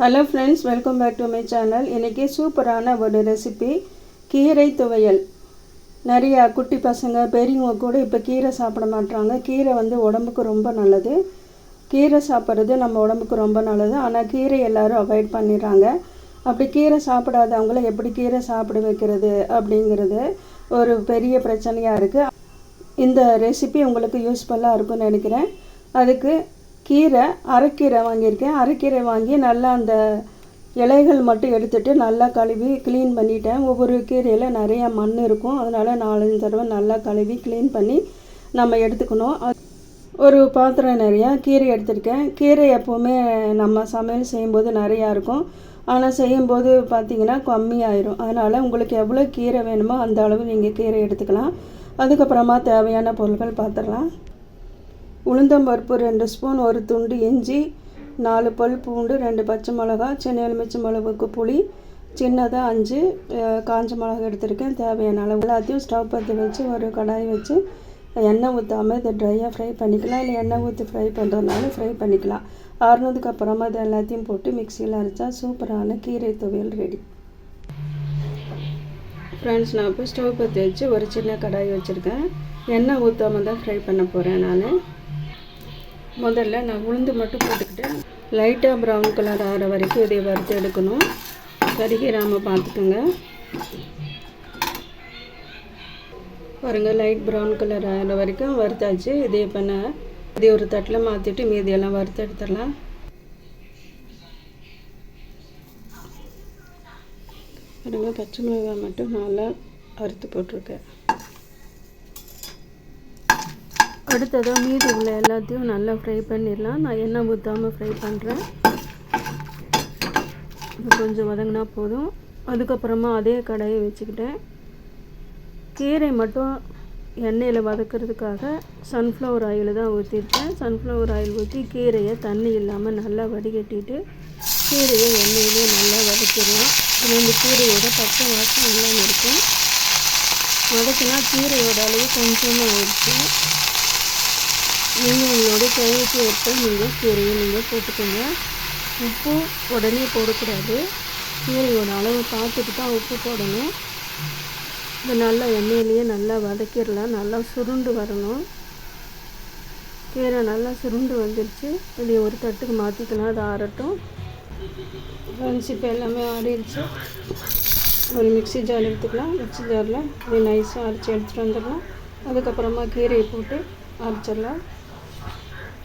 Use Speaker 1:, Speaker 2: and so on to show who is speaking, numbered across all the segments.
Speaker 1: Hello friends welcome back to my channel இன்றைக்கி சூப்பரான ஒரு ரெசிபி கீரை துவையல். நிறையா குட்டி பசங்க பெரியவங்க கூட இப்போ கீரை சாப்பிட மாட்டாங்க கீரை வந்து உடம்புக்கு ரொம்ப நல்லது. கீரை சாப்பிட்றது நம்ம உடம்புக்கு ரொம்ப நல்லது. ஆனால் கீரை எல்லோரும் அவாய்ட் பண்ணிடுறாங்க. அப்படி கீரை சாப்பிடாதவங்கள எப்படி கீரை சாப்பிட வைக்கிறது அப்படிங்கிறது ஒரு பெரிய பிரச்சனையாக இருக்குது இந்த ரெசிபி உங்களுக்கு யூஸ்ஃபுல்லாக இருக்கும்னு நினைக்கிறேன். அதுக்கு கீரை அரைக்கீரை வாங்கியிருக்கேன். அரைக்கீரை வாங்கி நல்லா அந்த இலைகள் மட்டும் எடுத்துகிட்டு நல்லா கழுவி க்ளீன் பண்ணிட்டேன். ஒவ்வொரு கீரையில் நிறையா மண் இருக்கும். அதனால் நாலஞ்சு தடவை நல்லா கழுவி க்ளீன் பண்ணி நம்ம எடுத்துக்கணும். ஒரு பாத்திரம் நிறையா கீரை எடுத்துருக்கேன். கீரை எப்போவுமே நம்ம சமையல் செய்யும்போது நிறையா இருக்கும். ஆனால் செய்யும்போது பார்த்திங்கன்னா கம்மியாயிரும். அதனால் உங்களுக்கு எவ்வளோ கீரை வேணுமோ அந்த அளவு நீங்கள் கீரை எடுத்துக்கலாம். அதுக்கப்புறமா தேவையான பொருட்கள் பார்த்துடலாம் உளுந்தம்பருப்பு ரெண்டு ஸ்பூன் ஒரு துண்டு இஞ்சி நாலு பல் பூண்டு ரெண்டு பச்சை மிளகா சின்ன எலுமிச்சை மிளகுக்கு புளி சின்னதாக அஞ்சு காஞ்ச மிளகா எடுத்திருக்கேன். தேவையான அளவு எல்லாத்தையும் ஸ்டவ் பற்றி வச்சு ஒரு கடாய் வச்சு எண்ணெய் ஊற்றாமல் இதை ட்ரையாக ஃப்ரை பண்ணிக்கலாம். இல்லை எண்ணெய் ஊற்றி ஃப்ரை பண்ணுறதுனால ஃப்ரை பண்ணிக்கலாம். ஆறுனதுக்கு அப்புறமா இதை எல்லாத்தையும் போட்டு மிக்சியில் அரைச்சா சூப்பரான கீரை துவையல் ரெடி ஃப்ரெண்ட்ஸ் நான் இப்போ ஸ்டவ் பற்றி வச்சு ஒரு சின்ன கடாய் வச்சுருக்கேன். எண்ணெய் ஊற்றாமல் தான் ஃப்ரை பண்ண போகிறேன் நான். முதல்ல நான் உளுந்து மட்டும் போட்டுக்கிட்டேன் லைட்டாக ப்ரௌன் கலர் ஆகிற வரைக்கும் இதை வறுத்து எடுக்கணும். கருகிராமல் பார்த்துக்கோங்க. பாருங்கள் லைட் ப்ரௌன் கலர் ஆகிற வரைக்கும் வறுத்தாச்சு. இதே பண்ண இதே ஒரு தட்டில் மாற்றிட்டு மீதியெல்லாம் வறுத்து எடுத்துடலாம். பாருங்கள் பச்சை மிளகாய் மட்டும் நல்லா அறுத்து போட்டிருக்கேன். அடுத்ததாக மீதி உள்ள எல்லாத்தையும் நல்லா ஃப்ரை பண்ணிடலாம். நான் எண்ணெய் ஊற்றாமல் ஃப்ரை பண்ணுறேன் இது கொஞ்சம் வதங்கினா போதும். அதுக்கப்புறமா அதே கடையை வச்சுக்கிட்டேன். கீரை மட்டும் எண்ணெயில் வதக்கிறதுக்காக சன்ஃப்ளவர் ஆயில் தான் ஊற்றிருக்கேன் சன்ஃப்ளவர் ஆயில் ஊற்றி கீரையை தண்ணி இல்லாமல் நல்லா வடிகட்டிட்டு கீரையை எண்ணெயிலே நல்லா வதக்கிடலாம். இந்த கீரையோட பச்சை வாசம் இல்லாமல் இருக்கும். வதக்கினா கீரையோட அளவு கொஞ்சமாக ஆயிடுச்சு. நீங்கள் உங்களோட தேவைக்கு ஏற்ப நீங்கள் கீரையை நீங்கள் போட்டுக்கோங்க. உப்பு உடனே போடக்கூடாது. கீரையோட அளவு பார்த்துட்டு தான் உப்பு போடணும். இது நல்லா எண்ணெயிலேயே நல்லா வதக்கிடலாம். நல்லா சுருண்டு வரணும். கீரை நல்லா சுருண்டு வந்துடுச்சு இதை ஒரு தட்டுக்கு மாற்றிக்கலாம் அது ஆறட்டும். ஃப்ரெண்ட்ஸ் இப்போ எல்லாமே ஆறிடுச்சு. ஒரு மிக்சி ஜார் எடுத்துக்கலாம். மிக்சி ஜாரில் இதை நைஸாக அரைச்சி எடுத்துகிட்டு வந்துடலாம். அதுக்கப்புறமா கீரையை போட்டு அரைச்சிடலாம்.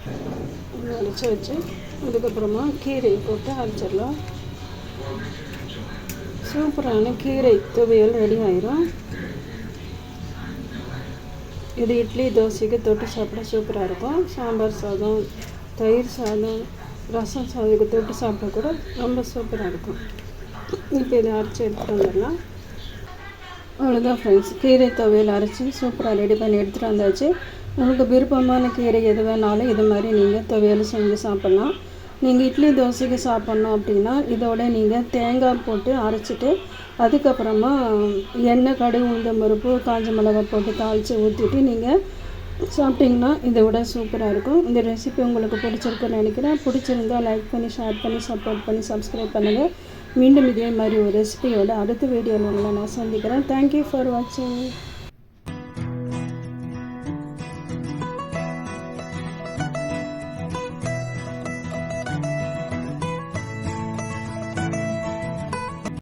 Speaker 1: அரைச்சி வச்சு அதுக்கப்புறமா கீரை போட்டு அரைச்சிடலாம். சூப்பரான கீரை துவையல் ரெடி ஆயிரும். இது இட்லி தோசைக்கு தொட்டு சாப்பிட சூப்பராக இருக்கும். சாம்பார் சாதம் தயிர் சாதம் ரசம் சாதத்துக்கு தொட்டு சாப்பிட கூட ரொம்ப சூப்பராக இருக்கும். இப்போ இதை அரைச்சி எடுத்துகிட்டு வந்துடலாம். அவ்வளோதான் ஃப்ரெண்ட்ஸ் கீரை துவையல் அரைச்சி சூப்பராக ரெடி பண்ணி எடுத்துகிட்டு வந்தாச்சு. உங்களுக்கு விருப்பமான கீரை எது வேணாலும் இது மாதிரி நீங்கள் துவையல் செஞ்சு சாப்பிட்லாம். நீங்கள் இட்லி தோசைக்கு சாப்பிட்ணும் அப்படின்னா இதோட நீங்கள் தேங்காய் போட்டு அரைச்சிட்டு அதுக்கப்புறமா எண்ணெய் கடுகு உளுந்த பருப்பு காஞ்ச மிளகாய் போட்டு தாளித்து ஊற்றிட்டு நீங்கள் சாப்பிட்டிங்கன்னா இதை விட சூப்பராக இருக்கும். இந்த ரெசிபி உங்களுக்கு பிடிச்சிருக்குன்னு நினைக்கிறேன். பிடிச்சிருந்தா லைக் பண்ணி ஷேர் பண்ணி சப்போர்ட் பண்ணி சப்ஸ்கிரைப் பண்ணுங்கள் மீண்டும் இதே மாதிரி ஒரு ரெசிபியோட அடுத்த வீடியோவில் உங்களை நான் சந்திக்கிறேன். தேங்க்யூ ஃபார் வாட்சிங்